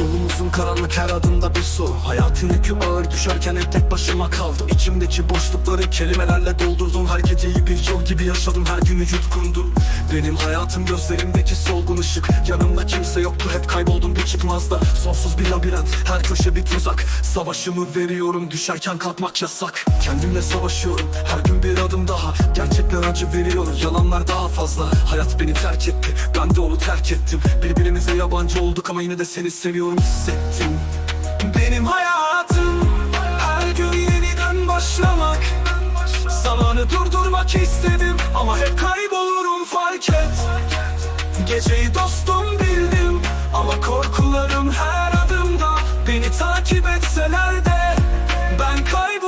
Yolum karanlık her adımda bir soru Hayatın yükü ağır düşerken hep tek başıma kaldım. İçimdeki boşlukları kelimelerle doldurdum. Her geceyi bir yol gibi yaşadım. Her günü yutkundum. Benim hayatım gözlerimdeki solgun ışık. Yanımda kimse yoktu hep kayboldum. Bir çıkmazda Sonsuz bir labirent. Her köşe bir tuzak. Savaşımı veriyorum düşerken kalkmak yasak. Kendimle savaşıyorum her gün bir adım daha. Gerçekler acı veriyor yalanlar daha fazla. Hayat beni terk etti ben de onu terk ettim. Birbirimize yabancı olduk ama yine de seni seviyorum hissettim. Benim hayatım her gün yeniden başlamak. Zamanı durdurmak istedim ama hep kaybolurum fark et. Geceyi dostum bildim ama korkularım her adımda Beni de